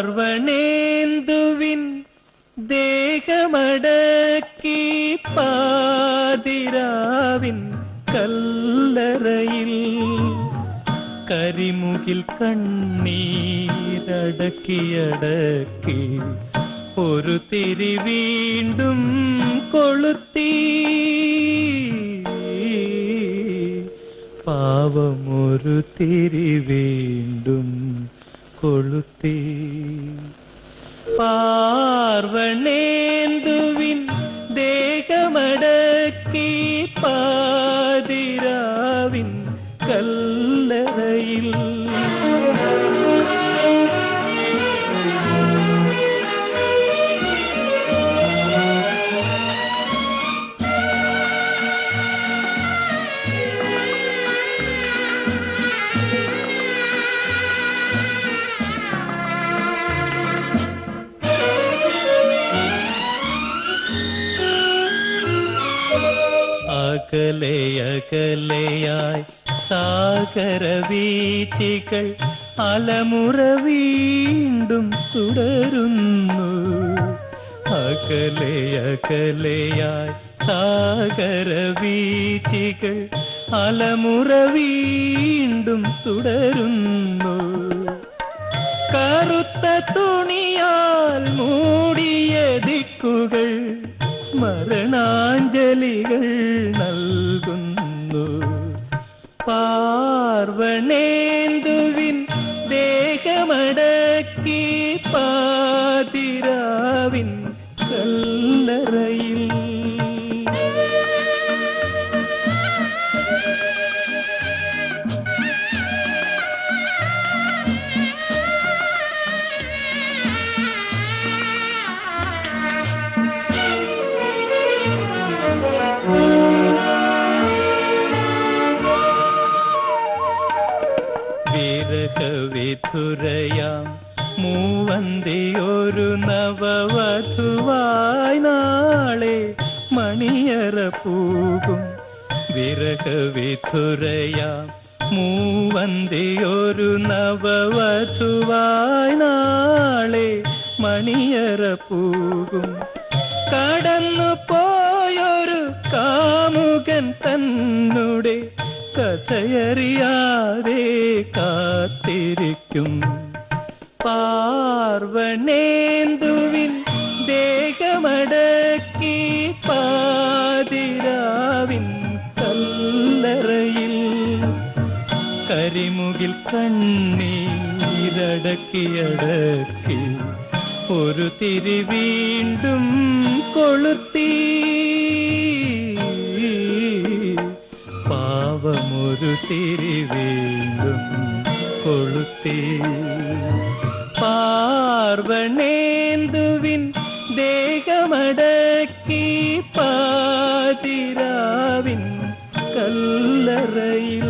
പാർവണേന്ദുവിൻ ദേഹമടക്കി പാതിരാവിൻ കല്ലറയിൽ കരിമുകിൽ കണ്ണീരടക്കിയടക്കി ഒരു തിരി വീണ്ടും കൊളുത്തി. പാവമൊരു തിരി വീണ്ടും കൊളുത്തി പാർവണേന്ദുവിൻ ദേഹമടക്കി പാതിരാവിൻ കല്ലറയിൽ അകലെ അകലെയായി സാഗര വീച്ചികൾ അലമുറ വീണ്ടും തുടരുന്നു. അകലെ അകലെയായി സാഗര വീച്ചികൾ അലമുറ വീണ്ടും തുടരുന്നു. കറുത്ത തുണിയാൽ മൂടിയ ദിക്കുകൾ സ്മരണാഞ്ജലികൾ നൽകുന്നു. പാർവണേന്ദുവിൻ ദേഹമടക്കി വിരഹവിധുരയാം മൂവന്തിയൊരു നവവധുവായി നാളെ മണിയറ പൂകും. വിരഹവിധുരയാം. മൂവന്തിയൊരു നവവധുവായി നാളെ മണിയറ പൂകും. കടന്നു പോയൊരു കാമുകൻ തന്നുടെ കഥയറിയാതെ കാത്തിരിക്കും. പാർവണേന്ദുവിൻ ദേഹമടക്കി പാതിരാവിൻ കല്ലറയിൽ കരിമുകിൽ കണ്ണീരടക്കിയടക്കി ഒരു തിരി വീണ്ടും കൊളുത്തി പാവമൊരു തിരി വീണ്ടും കൊളുത്തി പാർവണേന്ദുവിൻ ദേഹമടക്കി പാതിരാവിൻ കല്ലറയിൽ